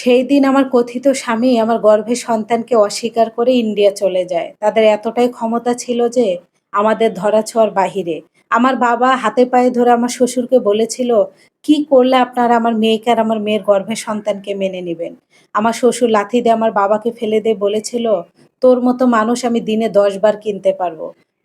সেই দিন আমার কথিত স্বামী আমার গর্ভের সন্তানকে অস্বীকার করে ইন্ডিয়া চলে যায়। তাদের এতটাই ক্ষমতা ছিল যে আমাদের ধরাছোঁয়ার বাহিরে। আমার বাবা হাতে পায়ে ধরে আমার শ্বশুরকে বলেছিল, কি করলে আপনারা আমার মেয়েকে আর আমার মেয়ের গর্ভের সন্তানকে মেনে নেবেন? আমার শ্বশুর লাথি দিয়ে আমার বাবাকে ফেলে দিয়ে বলেছিল, তোর মতো মানুষ আমি দিনে দশ বার কিনতে পারব।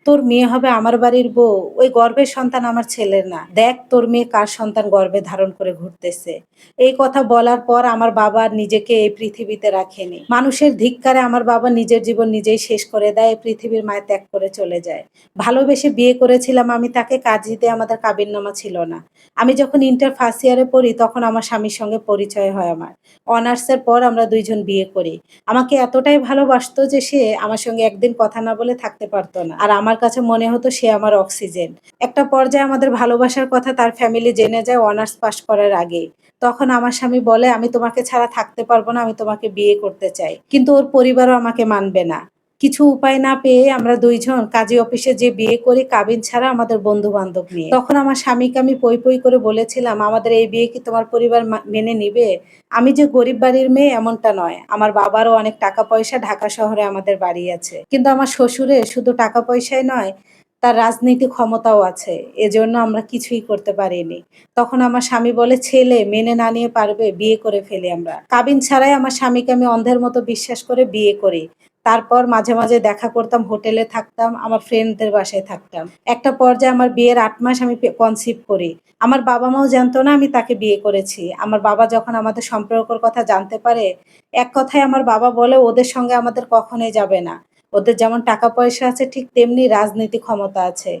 তোর মেয়ে হবে আমার বাড়ির বউ। ওই গর্ভের সন্তান আমার ছেলের না। দেখ তোর মেয়ে কার সন্তান গর্ভে ধারণ করে ঘুরতেছে। এই কথা বলার পর আমার বাবা নিজেকে এই পৃথিবীতে রাখেনি। মানুষের ধিক্কারে আমার বাবা নিজের জীবন নিজেই শেষ করে দেয়, এই পৃথিবীর মায় ত্যাগ করে চলে যায়। ভালোবেসে বিয়ে করেছিলাম আমি, তাকে কাজ দিতে আমাদের কাবিননামা ছিল না। আমি যখন ইন্টার ফার্স্ট ইয়ারে পড়ি, তখন আমার স্বামীর সঙ্গে পরিচয় হয় আমার। অনার্সের পর আমরা দুইজন বিয়ে করি। আমাকে এতটাই ভালোবাসতো যে সে আমার সঙ্গে একদিন কথা না বলে থাকতে পারতো না। আর আমার কাছে মনে হতো সে আমার অক্সিজেন। একটা পর্যায়ে আমাদের ভালোবাসার কথা তার ফ্যামিলি জেনে যায় অনার্স পাশ করার আগে। তখন আমার স্বামী বলে, আমি তোমাকে ছাড়া থাকতে পারব না, আমি তোমাকে বিয়ে করতে চাই। কিন্তু ওর পরিবারও আমাকে মানবে না। কিছু উপায় না পেয়ে আমরা দুইজন কাজী অফিসে যে বিয়ে করি, কাবিন ছাড়া আমাদের বন্ধু বান্ধব নিয়ে তখন আমার স্বামীকে আমি পই পই করে বলেছিলাম, আমাদের এই বিয়ে কি তোমার পরিবার মেনে নিবে? আমি যে গরিব বাড়ির মেয়ে এমনটা নয়। আমার বাবারও অনেক টাকা পয়সা ঢাকা শহরে আমাদের বাড়ি আছে। কিন্তু আমার শ্বশুরে শুধু টাকা পয়সাই নয়, তার রাজনীতি ক্ষমতাও আছে। এজন্য আমরা কিছুই করতে পারিনি। তখন আমার স্বামী বলে, ছেলে, মেনে না নিয়ে পারবে, বিয়ে করে ফেলি আমরা। কাবিন ছাড়াই আমার স্বামীকে আমি অন্ধের মতো বিশ্বাস করে বিয়ে করি। তারপর মাঝে মাঝে দেখা করতাম, হোটেলে থাকতাম, আমার ফ্রেন্ডদের বাসায় থাকতাম। একটা পর্যায়ে আমার বিয়ের আট মাস আমি কনসিভ করি। আমার বাবা মাও জানতো না আমি তাকে বিয়ে করেছি। আমার বাবা যখন আমাদের সম্পর্কের কথা জানতে পারে, এক কথায় আমার বাবা বলে, ওদের সঙ্গে আমাদের কখনোই যাবে না। ওদের যেমন টাকা পয়সা আছে, ঠিক তেমনি রাজনীতি ক্ষমতা আছে।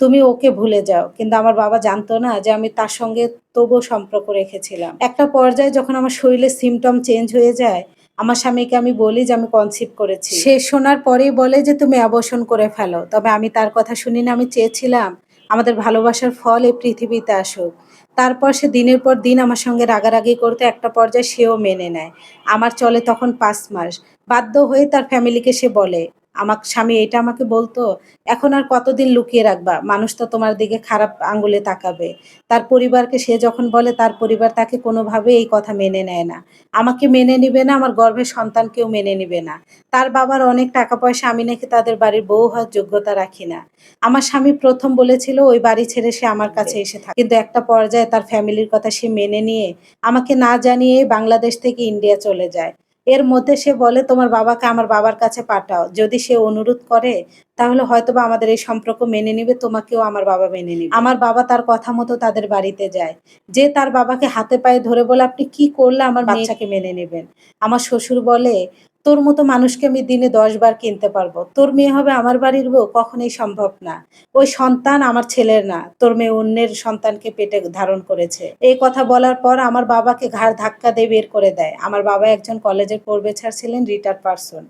তুমি ওকে ভুলে যাও। কিন্তু আমার বাবা জানতো না যে আমি তার সঙ্গে তবুও সম্পর্ক রেখেছিলাম। একটা পর্যায়ে যখন আমার শরীরে সিমটম চেঞ্জ হয়ে যায় আমার স্বামীকে আমি বলি যে আমি কনসিভ করেছি। সে শোনার পরেই বলে যে তুমি অবসন করে ফেলো। তবে আমি তার কথা শুনি না আমি চেয়েছিলাম আমাদের ভালোবাসার ফল এই পৃথিবীতে আসুক। তারপর সে দিনের পর দিন আমার সঙ্গে রাগারাগি করতে একটা পর্যায়ে সেও মেনে নেয়। আমার চলে তখন পাঁচ মাস। বাধ্য হয়ে তার ফ্যামিলিকে সে বলে আমার স্বামী, এটা আমাকে বলতো, এখন আর কতদিন লুকিয়ে রাখবা? মানুষ তো তোমার দিকে খারাপ আঙ্গুলে তাকাবে। তার পরিবারকে সে যখন বলে, তার পরিবার তাকে কোনোভাবে এই কথা মেনে নেয় না। আমাকে মেনে নিবে না, আমার গর্ভের সন্তানকেও মেনে নিবে না। তার বাবার অনেক টাকা পয়সা আমি নাকি তাদের বাড়ির বউ হওয়ার যোগ্যতা রাখি না। আমার স্বামী প্রথম বলেছিল, ওই বাড়ি ছেড়ে সে আমার কাছে এসে থাকে। কিন্তু একটা পর্যায়ে তার ফ্যামিলির কথা সে মেনে নিয়ে, আমাকে না জানিয়ে বাংলাদেশ থেকে ইন্ডিয়া চলে যায়। এর মধ্যে সে বলে তোমার বাবাকে আমার বাবার কাছে পাঠাও। যদি সে অনুরোধ করে তাহলে হয়তোবা আমাদের এই সম্পর্ক মেনে নিবে তোমাকেও আমার বাবা মেনে নিবে। আমার বাবা তার কথা মতো তাদের বাড়িতে যায়। যে তার বাবাকে হাতে পায়ে ধরে বলে আপনি কি করলে আমার বাচ্চাকে মেনে নেবেন? আমার শ্বশুর বলে তোর মতো মানুষকে আমি দিনে দশ বার কিনতে পারব। তোর মেয়ে হবে আমার বাড়ির বউ, কখনোই সম্ভব না। ওই সন্তান আমার ছেলের না। তোর মেয়ে অন্যের সন্তানকে পেটে ধারণ করেছে। এই কথা বলার পর আমার বাবাকে ঘাড় ধাক্কা দিয়ে বের করে দেয়। আমার বাবা একজন কলেজের প্রবেছার ছিলেন রিটায়ার্ড পার্সন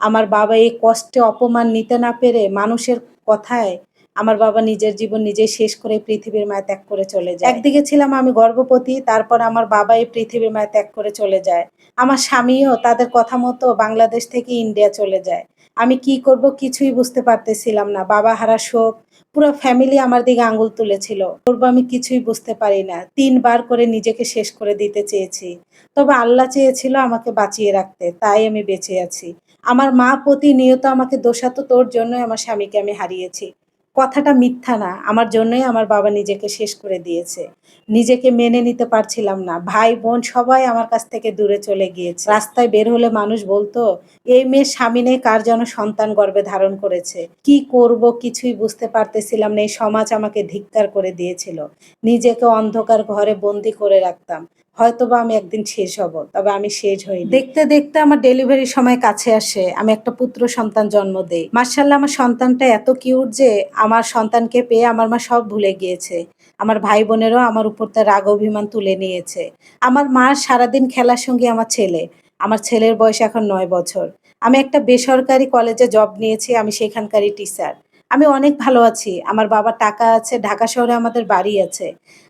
আমার বাবা এই কষ্টে অপমান নিতে না পেরে মানুষের কথায় আমার বাবা নিজের জীবন নিজেই শেষ করে পৃথিবীর মায় ত্যাগ করে চলে যায়। একদিকে ছিলাম আমি গর্ভবতী, তারপর আমার বাবা এই পৃথিবীর মায় ত্যাগ করে চলে যায়। আমার স্বামীও তাদের কথা মতো বাংলাদেশ থেকে ইন্ডিয়া চলে যায়। আমি কি করব কিছুই বুঝতে পারতেছিলাম না। বাবা হারা শোক, পুরো ফ্যামিলি আমার দিকে আঙ্গুল তুলেছিল। করব আমি কিছুই বুঝতে পারি না। তিনবার করে নিজেকে শেষ করে দিতে চেয়েছি। তবে আল্লাহ চেয়েছিল আমাকে বাঁচিয়ে রাখতে, তাই আমি বেঁচে আছি। আমার মা প্রতিনিয়ত আমাকে দোষাতো তোর জন্যই আমার স্বামীকে আমি হারিয়েছি। কথাটা মিথ্যা না, আমার জন্যই আমার বাবা নিজেকে শেষ করে দিয়েছে। নিজেকে মেনে নিতে পারছিলাম না। ভাই, বোন সবাই আমার কাছ থেকে দূরে চলে গিয়েছে। রাস্তায় বের হলে মানুষ বলতো, এই মেয়ের স্বামী নেই, কার যেন সন্তান গর্ভে ধারণ করেছে? কি করব? কিছুই বুঝতে পারতেছিলাম না। এই সমাজ আমাকে ধিক্কার করে দিয়েছিল। নিজেকে অন্ধকার ঘরে বন্দি করে রাখতাম। হয়তোবা আমি একদিন শেষ হব, তবে আমি শেষ হই দেখতে দেখতে আমার ডেলিভারির সময় কাছে আসে, আমি একটা পুত্র সন্তান জন্ম দেই। মার্শাল্লাহ আমার সন্তানটা এত কিউট যে আমার সন্তানকে পেয়ে আমার মা সব ভুলে গিয়েছে। আমার ভাই বোনেরও আমার উপর তার রাগ অভিমান তুলে নিয়েছে। আমার মা সারাদিন খেলার সঙ্গে আমার ছেলে। আমার ছেলের বয়স এখন নয় বছর। আমি একটা বেসরকারি কলেজে জব নিয়েছি, আমি সেখানকারই টিচার আমি অনেক ভালো আছি। আমার বাবার টাকা আছে, ঢাকা শহরে আমাদের বাড়ি আছে।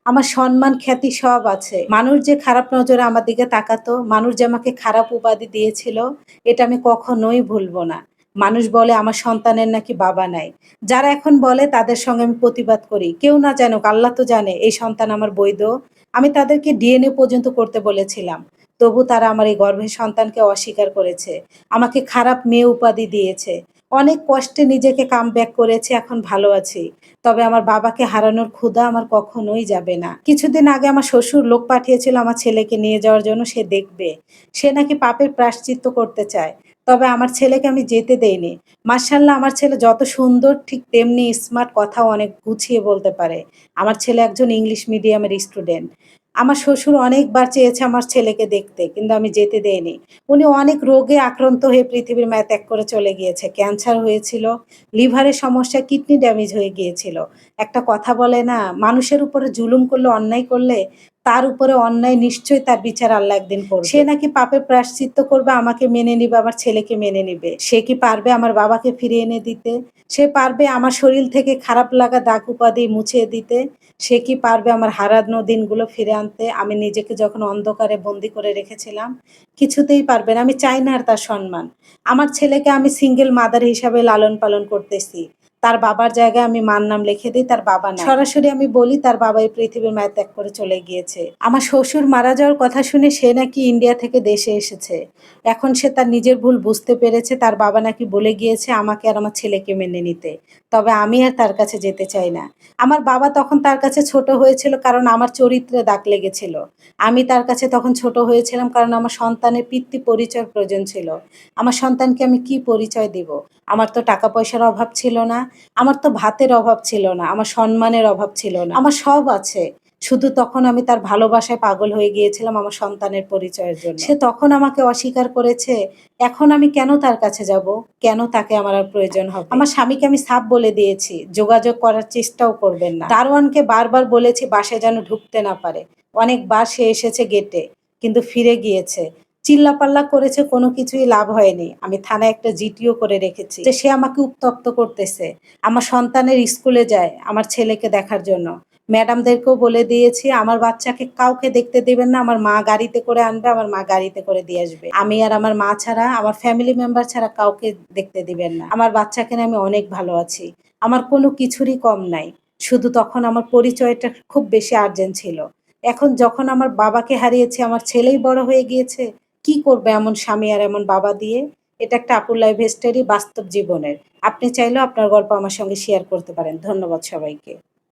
আমার সম্মান, খ্যাতি সব আছে। মানুষ যে খারাপ নজরে আমার দিকে তাকাতো, মানুষ যে আমাকে খারাপ উপাধি দিয়েছিল, এটা আমি কখনোই ভুলবো না। মানুষ বলে, আমার সন্তানের নাকি বাবা নাই। যারা এখন বলে, তাদের সঙ্গে আমি প্রতিবাদ করি। কেউ না জানুক, আল্লাহ তো জানে, এই সন্তান আমার বৈধ। আমি তাদেরকে ডিএনএ পর্যন্ত করতে বলেছিলাম। তবু তারা আমার এই গর্ভের সন্তানকে অস্বীকার করেছে। আমাকে খারাপ মেয়ে উপাধি দিয়েছে। অনেক কষ্টে নিজেকে কাম ব্যাক করেছি, এখন ভালো আছি। তবে আমার বাবাকে হারানোর ক্ষুধা আমার কখনোই যাবে না। কিছুদিন আগে আমার শ্বশুর লোক পাঠিয়েছিল আমার ছেলেকে নিয়ে যাওয়ার জন্য, সে দেখবে। সে নাকি পাপের প্রাশ্চিত্য করতে চায়। তবে আমার ছেলেকে আমি যেতে দেইনি। মার্শাল্লাহ আমার ছেলে যত সুন্দর, ঠিক তেমনি স্মার্ট কথাও অনেক গুছিয়ে বলতে পারে। আমার ছেলে একজন ইংলিশ মিডিয়ামের স্টুডেন্ট আমার শ্বশুর অনেকবার চেয়েছে আমার ছেলেকে দেখতে, কিন্তু আমি যেতে দেইনি। উনি অনেক রোগে আক্রান্ত হয়ে পৃথিবীর মায়া ত্যাগ করে চলে গিয়েছে। ক্যান্সার হয়েছিল, লিভারের সমস্যা, কিডনি ড্যামেজ হয়ে গিয়েছিল। একটা কথা বলে না, মানুষের উপরে জুলুম করলে, অন্যায় করলে, তার উপরে অন্যায় নিশ্চয়ই তার বিচার আল্লাহ একদিন করবে। সে নাকি পাপের প্রায়শ্চিত্ত করবে, আমাকে মেনে নিবে, আমার ছেলেকে মেনে নিবে। সে কি পারবে আমার বাবাকে ফিরিয়ে এনে দিতে? সে পারবে আমার শরীর থেকে খারাপ লাগা দাগ উপাধি মুছে দিতে, সে কি পারবে আমার হারানো দিনগুলো ফিরে আনতে? আমি নিজেকে যখন অন্ধকারে বন্দি করে রেখেছিলাম, কিছুতেই পারবে না। আমি চাই না আর তার সম্মান। আমার ছেলেকে আমি সিঙ্গেল মাদার হিসাবে লালন পালন করতেছি। তার বাবার জায়গায় আমি মার নাম লিখে দিই, তার বাবা না সরাসরি আমি বলি, তার বাবা এই পৃথিবীর মায়া ত্যাগ করে চলে গিয়েছে। আমার শ্বশুর মারা যাওয়ার কথা শুনে সে নাকি ইন্ডিয়া থেকে দেশে এসেছে। এখন সে তার নিজের ভুল বুঝতে পেরেছে, তার বাবা নাকি বলে গিয়েছে, আমাকে আর আমার ছেলেকে মেনে নিতে। তবে আমি আর তার কাছে যেতে চাই না। আমার বাবা তখন তার কাছে ছোট হয়েছিল কারণ আমার চরিত্রে দাগ লেগেছিল। আমি তার কাছে তখন ছোট হয়েছিলাম কারণ আমার সন্তানের পিতৃ পরিচয় প্রয়োজন ছিল। আমার সন্তানকে আমি কি পরিচয় দিব? আমার তো টাকা পয়সার অভাব ছিল না। আমার তো ভাতের অভাব ছিল না, আমার সম্মানের অভাব ছিল না। আমার সব আছে, শুধু তখন আমি তার ভালোবাসায় পাগল হয়ে গিয়েছিলাম আমার সন্তানের পরিচয়ের জন্য। সে তখন আমাকে অস্বীকার করেছে, এখন আমি কেন তার কাছে যাব? কেন তাকে আমার আর প্রয়োজন হবে? আমার স্বামীকে আমি সাপ বলে দিয়েছি, যোগাযোগ করার চেষ্টাও করবেন না। দারোয়ানকে বারবার বলেছি বাসে যেন ঢুকতে না পারে। অনেকবার সে এসেছে গেটে কিন্তু ফিরে গিয়েছে। চিল্লাপাল্লা করেছে, কোনো কিছুই লাভ হয়নি। আমি থানায় একটা জিটিও করে রেখেছি। যে সে আমাকে উত্তপ্ত করতেছে। আমার সন্তানের স্কুলে যায় আমার ছেলেকে দেখার জন্য। ম্যাডামদেরকেও বলে দিয়েছি, আমার বাচ্চাকে কাউকে দেখতে দেবেন না, আমার মা গাড়িতে করে আনবে, আমার মা গাড়িতে করে দিয়ে আসবে। আমি আর আমার মা ছাড়া, আমার ফ্যামিলি মেম্বার ছাড়া কাউকে দেখতে দিবেন না। আমার বাচ্চাকে নিয়ে আমি অনেক ভালো আছি। আমার কোনো কিছুরই কম নাই। শুধু তখন আমার পরিচয়টা খুব বেশি আর্জেন্ট ছিল। এখন যখন আমার বাবাকে হারিয়েছি, আমার ছেলেই বড় হয়ে গিয়েছে কি করবে এমন স্বামী আর এমন বাবা দিয়ে? এটা একটা আপুর লাইফ হিস্টোরি বাস্তব জীবনের। আপনি চাইলেও আপনার গল্প আমার সঙ্গে শেয়ার করতে পারেন। ধন্যবাদ সবাইকে।